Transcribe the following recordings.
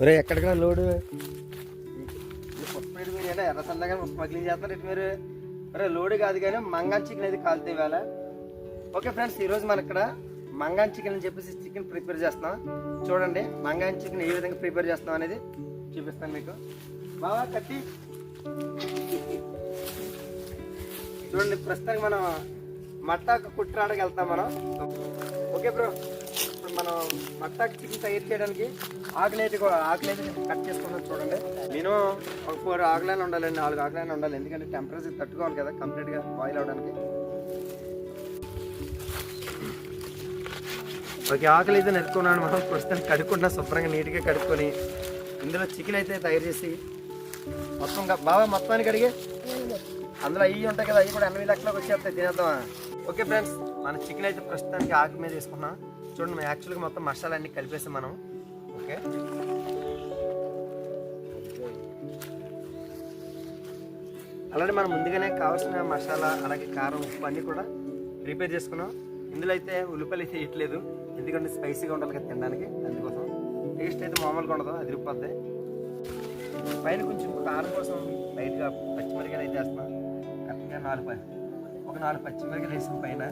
ఒరే ఎక్కడికి లోడు పుష్ప మీరు ఎర్ర సన్నగా స్మగ్లింగ్ చేస్తున్నారు మీరు. ఒరే లోడు కాదు కానీ మంగాన్ చికెన్ అయితే కాలుతాయి వేళ ఓకే ఫ్రెండ్స్ ఈరోజు మన ఇక్కడ మంగాన్ చికెన్ అని చెప్పేసి చికెన్ ప్రిపేర్ చేస్తున్నాం. చూడండి మంగాన్ చికెన్ ఏ విధంగా ప్రిపేర్ చేస్తున్నాం అనేది చూపిస్తాను మీకు. బావా కత్తి. చూడండి ప్రస్తుతానికి మనం మట్టాకు కుట్రాడకి వెళ్తాం మనం. Okay bro. ఇప్పుడు చికెన్ తయారు చేయడానికి ఆకులేది కూడా కట్ చేసుకున్నాను చూడండి. నేను ఒక ఫోర్ ఆకులైనా ఉండాలండి నాలుగు ఆకులైనా ఉండాలి. ఎందుకంటే టెంపరేచర్ తట్టుకోవాలి కదా కంప్లీట్గా బాయిల్ అవడానికి. ఒక ఆకలి అయితే నెరుకున్నాను మనం. ప్రస్తుతానికి కడుక్కుంటున్నా శుభ్రంగా నీట్గా కడుక్కొని ఇందులో చికెన్ అయితే తయారు చేసి మొత్తం గా- బాగా మొత్తానికి అడిగి? అందులో అయ్యి ఉంటాయి కదా అవి కూడా ఎనభై లక్షలకు వచ్చేస్తాయి తినేద్దామా? ఓకే ఫ్రెండ్స్ మన చికెన్ అయితే ప్రస్తుతానికి ఆకు మీద తీసుకున్నాం చూడండి మేము యాక్చువల్గా మొత్తం మసాలా అన్ని కలిపేసాం మనం ఓకే? అలాగే మనం ముందుగానే కావాల్సిన మసాలా అలాగే కారం ఉప్పు అన్నీ కూడా ప్రిపేర్ చేసుకున్నాం. ఇందులో అయితే ఉల్లిపాయలు అయితే ఇట్లేదు ఎందుకంటే స్పైసీగా ఉండాలి కదా తినడానికి అందుకోసం. టేస్ట్ అయితే మామూలుగా ఉండదు అది రిపోద్ది పైన కొంచెం కారం కోసం లైట్గా పచ్చిమిరకాయలు అయితే వేస్తున్నాం. కరెక్ట్గా నాలుగు ప- ఒక నాలుగు పచ్చిమిరకాయలు వేసిన పైన.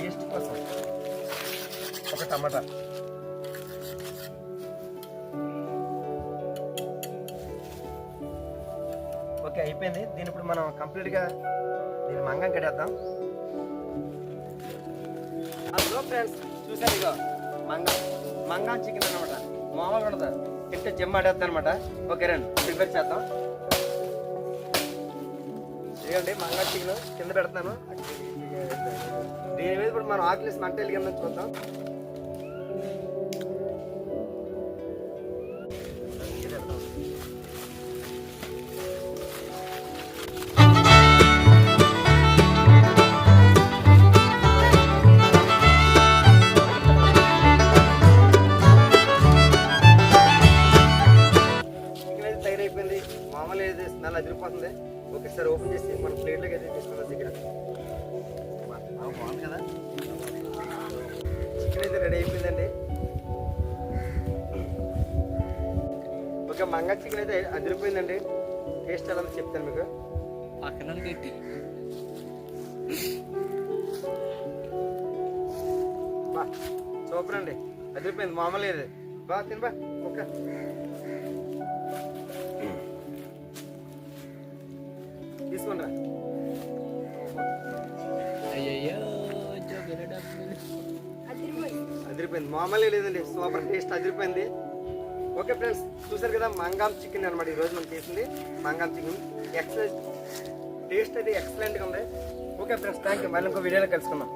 టేస్ట్ కోసం. ఒక టమాటా. ఓకే అయిపోయింది. దీని ఇప్పుడు మనం కంప్లీట్గా దీని మంగం కడేద్దాం హలో ఫ్రెండ్స్ చూసారు ఇగో మంగం మంగం చికెన్ అనమాట మామూలుగా ఉండదు. తింటే జిమ్ ఆడేద్దాం అనమాట ఓకే రండి ప్రిపేర్ చేద్దాం. ఇదిగోండి మంగం చికెన్ కింద పెడతాను. దీని మీద ఇప్పుడు మనం ఆకలిసి మంట వెలిగిందని చూద్దాం. మామూలు అయితే స్మెల్ అదిరిపోతుంది. ఓకే సార్ ఓపెన్ చేసి మన ప్లేట్లోకి అయితే తీసుకుందాం దగ్గర చికెన్ అయితే రెడీ అయిపోయిందండి. ఓకే మంగ చికెన్ అయితే అదిరిపోయిందండి. టేస్ట్ ఎలా చెప్తాను మీకు. పక్కన పెట్టి. బా సూపర్ అండి. అదిరిపోయింది మామూలు ఇది. బా తిని బా ఓకే అదిరిపోయింది. మామూలుగా లేదండి. సూపర్ టేస్ట్ అదిరిపోయింది. ఓకే ఫ్రెండ్స్ చూసారు కదా మంగాం చికెన్ అనమాట ఈరోజు మనం చేసింది. మంగాం చికెన్. ఎక్సలెంట్. టేస్ట్ అయితే ఎక్సలెంట్గా ఉంది. ఓకే ఫ్రెండ్స్ థ్యాంక్ యూ మళ్ళీ ఇంకో వీడియోలో కలుసుకుందాం.